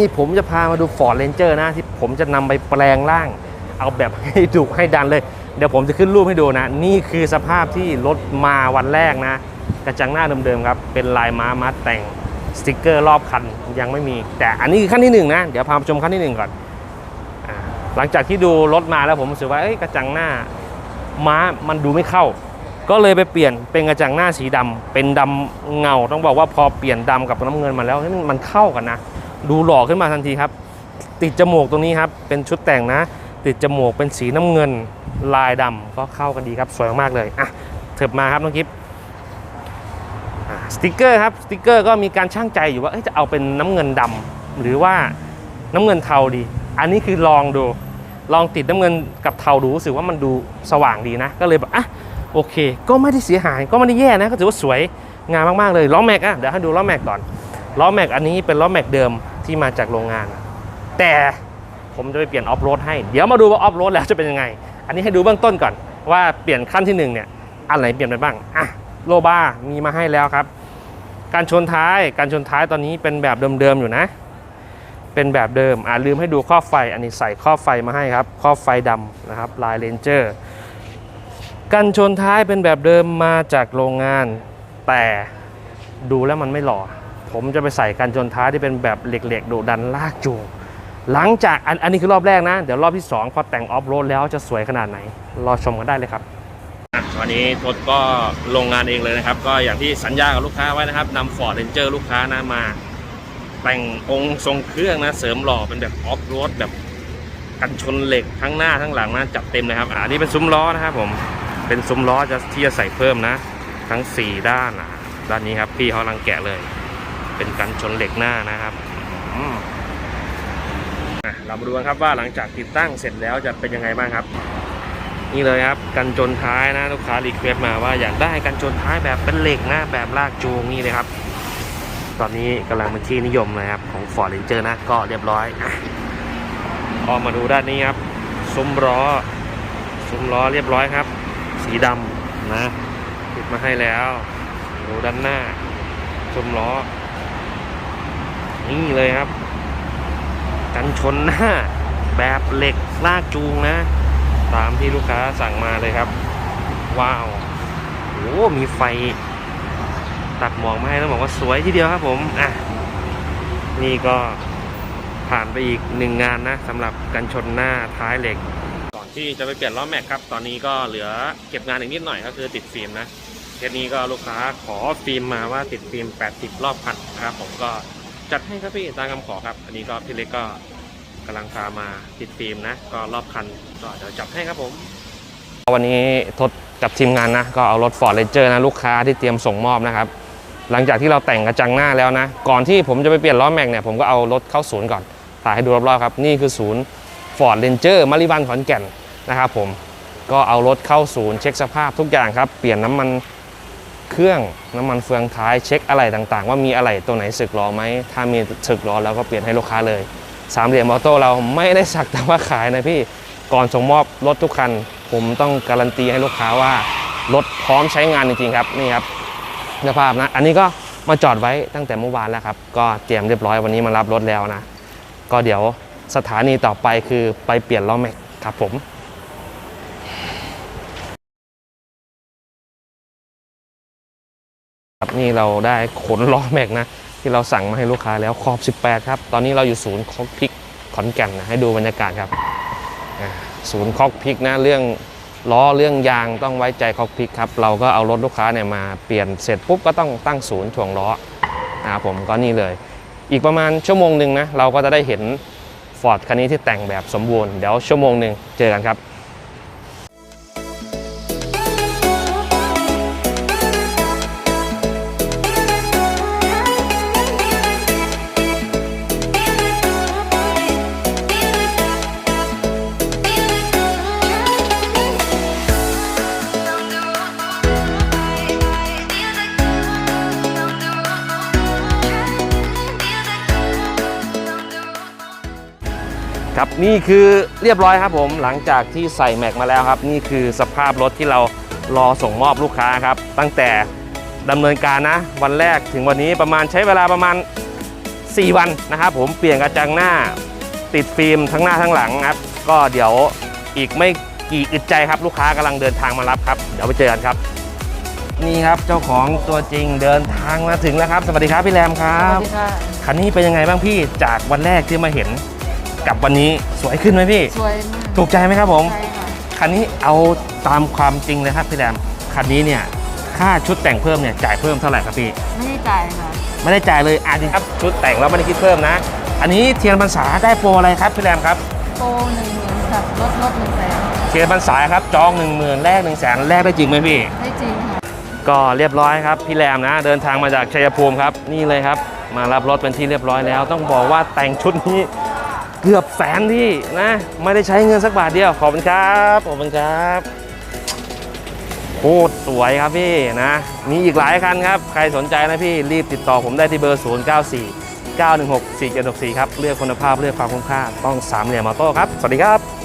นี่ผมจะพามาดู Ford Ranger นะ ที่ผมจะนำไปแปลงร่าง เอาแบบให้ดุให้ดันเลย เดี๋ยวผมจะขึ้นรูปให้ดูนะ นี่คือสภาพที่รถมาวันแรกนะ กระจังหน้าเดิมๆครับ เป็นลายม้ามัดแต่งสติกเกอร์รอบคันยังไม่มี แต่อันนี้คือขั้นที่หนึ่งนะ เดี๋ยวพาไปชมขั้นที่หนึ่งก่อนอหลังจากที่ดูรถมาแล้วผมรู้สึกว่ากระจังหน้าม้ามันดูไม่เข้า ก็เลยไปเปลี่ยนเป็นกระจังหน้าสีดำเป็นดำเงา ต้องบอกว่าพอเปลี่ยนดำกับน้ำเงินมาแล้วเฮ้ยมันมันเข้ากันนะ ดูหล่อขึ้นมาทันทีครับ ติดจมูกตรงนี้ครับเป็นชุดแต่งนะ ติดจมูกเป็นสีน้ำเงินลายดำก็เข้ากันดีครับสวยมากเลยอะเถิบมาครับน้องกิฟสติกเกอร์ครับสติกเกอร์ก็มีการช่างใจอยู่ว่าจะเอาเป็นน้ำเงินดำหรือว่าน้ำเงินเทาดี อันนี้คือลองดูลองติดน้ำเงินกับเทาดูรู้สึกว่ามันดูสว่างดีนะ ก็เลยแบบอะโอเค ก็ไม่ได้เสียหายก็ไม่ได้แย่นะ ก็ถือว่าสวยงามมากๆเลยล้อแม็กอะเดี๋ยวให้ดูล้อแม็กก่อน ล้อแม็กอันนี้เป็นล้อแม็กเดิมที่มาจากโรงงาน แต่ผมจะไปเปลี่ยนออฟโรดให้ เดี๋ยวมาดูว่าออฟโรดแล้วจะเป็นยังไง อันนี้ให้ดูเบื้องต้นก่อน ว่าเปลี่ยนขั้นที่หนึ่งเนี่ยอันไหนเปลี่ยนไปบ้างอะโลบาร์มีมาให้แล้วครับ การชนท้ายการชนท้ายตอนนี้เป็นแบบเดิมๆอยู่นะ เป็นแบบเดิมอ่าลืมให้ดูข้อไฟ อันนี้ใส่ข้อไฟมาให้ครับ ข้อไฟดำนะครับลายเลนเจอร์กันชนท้ายเป็นแบบเดิมมาจากโรงงาน แต่ดูแล้วมันไม่หล่อ ผมจะไปใส่กันชนท้ายที่เป็นแบบเหล็กๆดุดันลากจูงหลังจากอันอันนี้คือรอบแรกนะ เดี๋ยวรอบที่ 2 พอแต่งออฟโรดแล้วจะสวยขนาดไหน รอชมกันได้เลยครับวันนี้ทศก็ลงงานเองเลยนะครับ ก็อย่างที่สัญญากับลูกค้าไว้นะครับนำ Ford Ranger ลูกค้านะมา แต่งองค์ทรงเครื่องนะ เสริมหล่อเป็นแบบออฟโรดแบบกันชนเหล็กทั้งหน้าทั้งหลังนะจัดเต็มเลยครับอันนี้เป็นซุ้มล้อนะครับผมเป็นซุ้มล้อจะที่จะใส่เพิ่มนะ ทั้ง 4 ด้านอะด้านนี้ครับพี่เขาลังแกะเลย เป็นกันชนเหล็กหน้านะครับเรามาดูกันครับว่าหลังจากติดตั้งเสร็จแล้วจะเป็นยังไงบ้างครับ นี่เลยครับกันชนท้ายนะลูกค้ารีเควสต์มาว่าอยากได้กันชนท้ายแบบเป็นเหล็กนะแบบลากจูงนี่เลยครับ ตอนนี้กำลังเป็นที่นิยมเลยครับของ Ford Ranger นะก็เรียบร้อยอะพอมาดูด้านนี้ครับซุ้มล้อซุ้มล้อเรียบร้อยครับ สีดำนะติดมาให้แล้ว ดูด้านหน้าซุ้มล้อ นี่เลยครับ กันชนหน้าแบบเหล็กลากจูงนะ ตามที่ลูกค้าสั่งมาเลยครับ ว้าวโอ้มีไฟ ตัดหมอกมาให้ต้องบอกว่าสวยทีเดียวครับผมอะนี่ก็ผ่านไปอีกหนึ่งงานนะสำหรับกันชนหน้าท้ายเหล็ก ก่อนที่จะไปเปลี่ยนล้อแม็กครับ ตอนนี้ก็เหลือเก็บงานอีกนิดหน่อยก็คือติดฟิล์มนะเคสนี้ก็ลูกค้าขอฟิล์มมาว่าติดฟิล์ม 80 รอบพันนะครับผมก็ จัดให้ครับพี่ตามคำขอครับ อันนี้ก็พี่เล็กก็กำลังพามาติดฟิล์มนะ ก็รอบคันก็เดี๋ยวจับให้ครับผม วันนี้ทดกับทีมงานนะ ก็เอารถ Ford Ranger นะลูกค้าที่เตรียมส่งมอบนะครับ หลังจากที่เราแต่งกระจังหน้าแล้วนะ ก่อนที่ผมจะไปเปลี่ยนล้อแม็กเนี่ยผมก็เอารถเข้าศูนย์ก่อน ถ่ายให้ดูรอบๆครับ นี่คือศูนย์ Ford Ranger มาริวันขอนแก่นนะครับผม ก็เอารถเข้าศูนย์เช็คสภาพทุกอย่างครับ เปลี่ยนน้ำมัน เครื่องน้ำมันเฟืองท้ายเช็คอะไรต่างๆ ว่ามีอะไรตัวไหนสึกล้อไหมถ้ามีสึกล้อแล้วก็เปลี่ยนให้ลูกค้าเลยสามเหลี่ยมออโต้เราไม่ได้สักแต่ว่าขายนะพี่ก่อนส่งมอบรถทุกคัน ผมต้องการันตีให้ลูกค้าว่ารถพร้อมใช้งานจริงๆครับนี่ครับสภาพนะอันนี้ก็มาจอดไว้ตั้งแต่เมื่อวานแล้วครับ ก็เตรียมเรียบร้อยวันนี้มารับรถแล้วนะ ก็เดี๋ยวสถานีต่อไปคือไปเปลี่ยนล้อแม็กครับผม ครับนี่เราได้ขนล้อแม็กนะ ที่เราสั่งมาให้ลูกค้าแล้วขอบ 18 ครับ ตอนนี้เราอยู่ศูนย์คอกพิกขอนแก่นนะให้ดูบรรยากาศครับศูนย์คอกพิกนะเรื่องล้อเรื่องยางต้องไว้ใจคอกพิกครับเราก็เอารถลูกค้าเนี่ยมาเปลี่ยนเสร็จปุ๊บก็ต้องตั้งศูนย์ถ่วงล้อนะครับผมก็นี่เลย อีกประมาณชั่วโมงหนึ่งนะเราก็จะได้เห็นฟอร์ดคันนี้ที่แต่งแบบสมบูรณ์เดี๋ยวชั่วโมงหนึ่งเจอกันครับ ครับนี่คือเรียบร้อยครับผมหลังจากที่ใส่แม็กมาแล้วครับ นี่คือสภาพรถที่เรารอส่งมอบลูกค้าครับ ตั้งแต่ดำเนินการนะ วันแรกถึงวันนี้ประมาณใช้เวลาประมาณ 4 วันนะครับผมเปลี่ยนกระจังหน้าติดฟิล์มทั้งหน้าทั้งหลังครับ ก็เดี๋ยวอีกไม่กี่อึดใจครับลูกค้ากำลังเดินทางมารับครับ เดี๋ยวไปเจอกันครับ นี่ครับเจ้าของตัวจริงเดินทางมาถึงแล้วครับ สวัสดีครับพี่แรมครัสวับสดีค่ะคันนี้เป็นยังไงบ้างพี่จากวันแรกที่มาเห็น กับวันนี้สวยขึ้นไหมพี่ สวยมากถูกใจไหมครับผม ใช่ค่ะคันนี้เอาตามความจริงเลยครับพี่แรมคันนี้เนี่ยค่าชุดแต่งเพิ่มเนี่ยจ่ายเพิ่มเท่าไหร่ครับพี่ ไม่ได้จ่ายค่ะ ไม่ได้จ่ายเลยอะจริงครับชุดแต่งแล้วไม่ได้คิดเพิ่มนะ อันนี้เทียนพรรษาได้โปรอะไรครับพี่แรมครับ โปรหนึ่งหมื่นค่ะลดลดหนึ่งแสนเทียนพรรษาครับจอง1 0,000แลก1 0 0 0 0แสนแลกได้จริงไหมพี่ ได้จริงค่ะก็ก็เรียบร้อยครับพี่แรมนะ เดินทางมาจากชัยภูมิครับนี่เลยครับ มารับรถเป็นที่เรียบร้อยแล้ว ต้องบอกว่าแต่งชุดนี้ เกือบแสนที่นะ ไม่ได้ใช้เงินสักบาทเดียว ขอบคุณครับ ขอบคุณครับโคตรสวยครับพี่นะ มีอีกหลายคันครับ ใครสนใจนะพี่รีบติดต่อผมได้ที่เบอร์ 0 9 4 9 1 6 4 7 6 4 ครับ เลือกคุณภาพเลือกความคุ้มค่าต้องสามเหลี่ยมมอโต้ครับ สวัสดีครับ